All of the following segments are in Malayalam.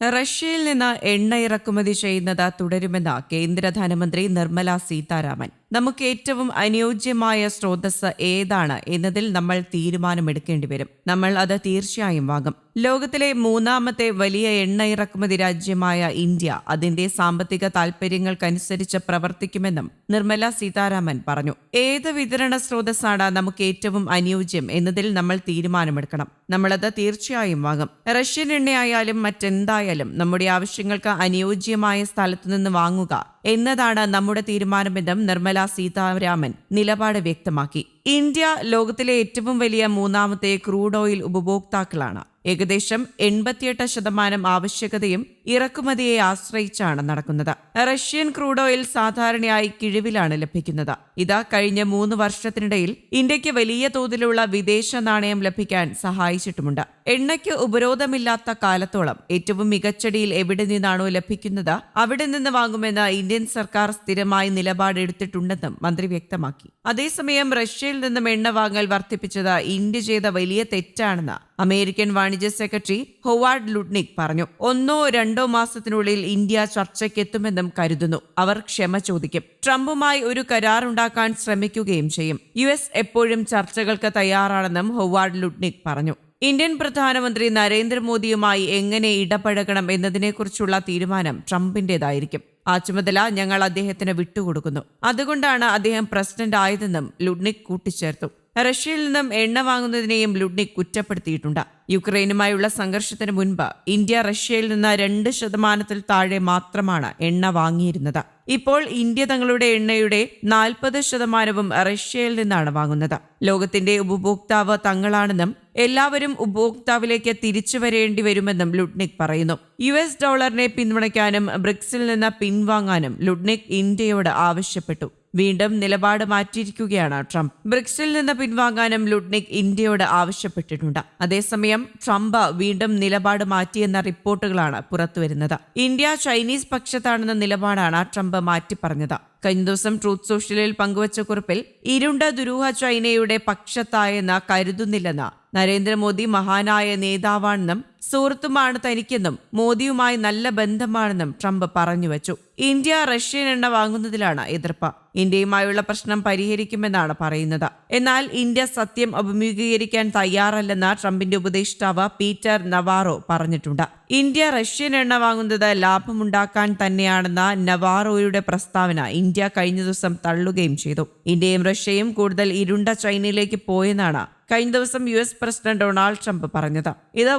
റഷ്യയിൽ നിന്ന് എണ്ണ ഇറക്കുമതി ചെയ്യുന്നത് തുടരുമെന്ന് കേന്ദ്ര ധനമന്ത്രി നിർമ്മല സീതാരാമൻ. നമുക്ക് ഏറ്റവും അനുയോജ്യമായ സ്രോതസ് ഏതാണ് എന്നതിൽ നമ്മൾ തീരുമാനമെടുക്കേണ്ടി വരും നമ്മൾ അത് തീർച്ചയായും വാങ്ങും. ലോകത്തിലെ മൂന്നാമത്തെ വലിയ എണ്ണ ഇറക്കുമതി രാജ്യമായ ഇന്ത്യ അതിന്റെ സാമ്പത്തിക താൽപര്യങ്ങൾക്കനുസരിച്ച് പ്രവർത്തിക്കുമെന്നും നിർമ്മല സീതാരാമൻ പറഞ്ഞു. ഏത് വിതരണ സ്രോതസ്സാണ് നമുക്ക് ഏറ്റവും അനുയോജ്യം എന്നതിൽ നമ്മൾ തീരുമാനമെടുക്കണം. നമ്മളത് തീർച്ചയായും വാങ്ങും. റഷ്യൻ എണ്ണയായാലും മറ്റെന്തായാലും നമ്മുടെ ആവശ്യങ്ങൾക്ക് അനുയോജ്യമായ സ്ഥലത്തുനിന്ന് വാങ്ങുക എന്നതാണ് നമ്മുടെ തീരുമാനമെന്നും നിർമ്മല സീതാരാമൻ നിലപാട് വ്യക്തമാക്കി. ഇന്ത്യ ലോകത്തിലെ ഏറ്റവും വലിയ മൂന്നാമത്തെ ക്രൂഡ് ഓയിൽ ഉപഭോക്താക്കളാണ്. ഏകദേശം എൺപത്തിയെട്ട് ശതമാനം ആവശ്യകതയും ഇറക്കുമതിയെ ആശ്രയിച്ചാണ് നടക്കുന്നത്. റഷ്യൻ ക്രൂഡ് ഓയിൽ സാധാരണയായി കിഴിവിലാണ് ലഭിക്കുന്നത്. ഇത് കഴിഞ്ഞ മൂന്ന് വർഷത്തിനിടയിൽ ഇന്ത്യയ്ക്ക് വലിയ തോതിലുള്ള വിദേശ നാണയം ലഭിക്കാൻ സഹായിച്ചിട്ടുമുണ്ട്. എണ്ണയ്ക്ക് ഉപരോധമില്ലാത്ത കാലത്തോളം ഏറ്റവും മികച്ചടിയിൽ എവിടെ നിന്നാണോ ലഭിക്കുന്നത് അവിടെ നിന്ന് വാങ്ങുമെന്ന് ഇന്ത്യൻ സർക്കാർ സ്ഥിരമായി നിലപാടെടുത്തിട്ടുണ്ടെന്നും മന്ത്രി വ്യക്തമാക്കി. അതേസമയം റഷ്യയിൽ നിന്നും എണ്ണ വാങ്ങൽ വർദ്ധിപ്പിച്ചത് ഇന്ത്യ ചെയ്ത വലിയ തെറ്റാണെന്ന് അമേരിക്കൻ വാണിജ്യ സെക്രട്ടറി ഹൊവാർഡ് ലുഡ്നിക് പറഞ്ഞു. ഒന്നോ രണ്ടോ മാസത്തിനുള്ളിൽ ഇന്ത്യ ചർച്ചയ്ക്കെത്തുമെന്നും കരുതുന്നു. അവർ ക്ഷമ ചോദിക്കും. ട്രംപുമായി ഒരു കരാർ ഉണ്ടാക്കാൻ ശ്രമിക്കുകയും ചെയ്യും. യു എസ് എപ്പോഴും ചർച്ചകൾക്ക് തയ്യാറാണെന്നും ഹൊവാർഡ് ലുഡ്നിക് പറഞ്ഞു. ഇന്ത്യൻ പ്രധാനമന്ത്രി നരേന്ദ്രമോദിയുമായി എങ്ങനെ ഇടപഴകണം എന്നതിനെക്കുറിച്ചുള്ള തീരുമാനം ട്രംപിന്റേതായിരിക്കും. ആ ചുമതല ഞങ്ങൾ അദ്ദേഹത്തിന് വിട്ടുകൊടുക്കുന്നു. അതുകൊണ്ടാണ് അദ്ദേഹം പ്രസിഡന്റ് ആയതെന്നും ലുഡ്നിക് കൂട്ടിച്ചേർത്തു. റഷ്യയിൽ നിന്നും എണ്ണ വാങ്ങുന്നതിനെയും ലുഡ്നിക് കുറ്റപ്പെടുത്തിയിട്ടുണ്ട്. യുക്രൈനുമായുള്ള സംഘർഷത്തിന് മുൻപ് ഇന്ത്യ റഷ്യയിൽ നിന്ന് രണ്ട് ശതമാനത്തിൽ താഴെ മാത്രമാണ് എണ്ണ വാങ്ങിയിരുന്നത്. ഇപ്പോൾ ഇന്ത്യ തങ്ങളുടെ എണ്ണയുടെ നാൽപ്പത് ശതമാനവും റഷ്യയിൽ നിന്നാണ് വാങ്ങുന്നത്. ലോകത്തിന്റെ ഉപഭോക്താവ് തങ്ങളാണെന്നും എല്ലാവരും ഉപഭോക്താവിലേക്ക് തിരിച്ചു വരേണ്ടി വരുമെന്നും ലുഡ്നിക് പറയുന്നു. യു എസ് ഡോളറിനെ പിന്തുണയ്ക്കാനും ബ്രിക്സിൽ നിന്ന് പിൻവാങ്ങാനും ലുഡ്നിക് ഇന്ത്യയോട് ആവശ്യപ്പെട്ടു. വീണ്ടും നിലപാട് മാറ്റിയിരിക്കുകയാണ് ട്രംപ്. ബ്രിക്സിൽ നിന്ന് പിൻവാങ്ങാനും ലുഡ്നിക് ഇന്ത്യയോട് ആവശ്യപ്പെട്ടിട്ടുണ്ട്. അതേസമയം ട്രംപ് വീണ്ടും നിലപാട് മാറ്റിയെന്ന റിപ്പോർട്ടുകളാണ് പുറത്തുവരുന്നത്. ഇന്ത്യ ചൈനീസ് പക്ഷത്താണെന്ന നിലപാടാണ് ട്രംപ് മാറ്റി പറഞ്ഞത് കഴിഞ്ഞ ദിവസം ട്രൂത്ത് സോഷ്യലിൽ പങ്കുവച്ച കുറിപ്പിൽ ഇരുണ്ട ദുരൂഹ ചൈനയുടെ പക്ഷത്തായെന്ന് കരുതുന്നില്ലെന്ന് നരേന്ദ്രമോദി മഹാനായ നേതാവാണെന്നും സുഹൃത്തുമാണ് തനിക്കെന്നും മോദിയുമായി നല്ല ബന്ധമാണെന്നും ട്രംപ് പറഞ്ഞുവച്ചു. ഇന്ത്യ റഷ്യൻ എണ്ണ വാങ്ങുന്നതിലാണ് എതിർപ്പ്. ഇന്ത്യയുമായുള്ള പ്രശ്നം പരിഹരിക്കുമെന്നാണ് പറയുന്നത്. എന്നാൽ ഇന്ത്യ സത്യം അഭിമുഖീകരിക്കാൻ തയ്യാറല്ലെന്ന് ട്രംപിന്റെ ഉപദേഷ്ടാവ് പീറ്റർ നവാറോ പറഞ്ഞിട്ടുണ്ട്. ഇന്ത്യ റഷ്യൻ എണ്ണ വാങ്ങുന്നത് ലാഭമുണ്ടാക്കാൻ തന്നെയാണെന്ന നവാറോയുടെ പ്രസ്താവന ഇന്ത്യ കഴിഞ്ഞ ദിവസം തള്ളുകയും ചെയ്തു. ഇന്ത്യയും റഷ്യയും കൂടുതൽ ഇരുണ്ട ചൈനയിലേക്ക് പോയെന്നാണ് കഴിഞ്ഞ ദിവസം U S president Donald Trump പറഞ്ഞത്. ഇത്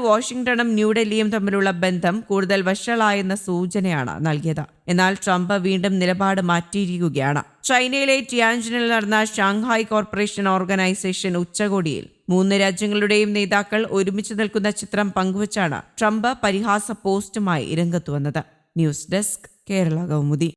വാഷിംഗ്ടണും ന്യൂഡൽഹിയും തമ്മിലുള്ള ബന്ധം കൂടുതൽ വഷളായെന്ന സൂചനയാണ് നൽകിയത്. എന്നാൽ ട്രംപ് വീണ്ടും നിലപാട് മാറ്റിയിരിക്കുകയാണ്. ചൈനയിലെ ടിയാഞ്ചിനിൽ നടന്ന ഷാങ്ഹായ് കോർപ്പറേഷൻ ഓർഗനൈസേഷൻ ഉച്ചകോടിയിൽ മൂന്ന് രാജ്യങ്ങളുടെയും നേതാക്കൾ ഒരുമിച്ച് നിൽക്കുന്ന ചിത്രം പങ്കുവച്ചാണ് ട്രംപ് പരിഹാസ പോസ്റ്റുമായി രംഗത്തു വന്നത്. News desk Kerala Kaumudi.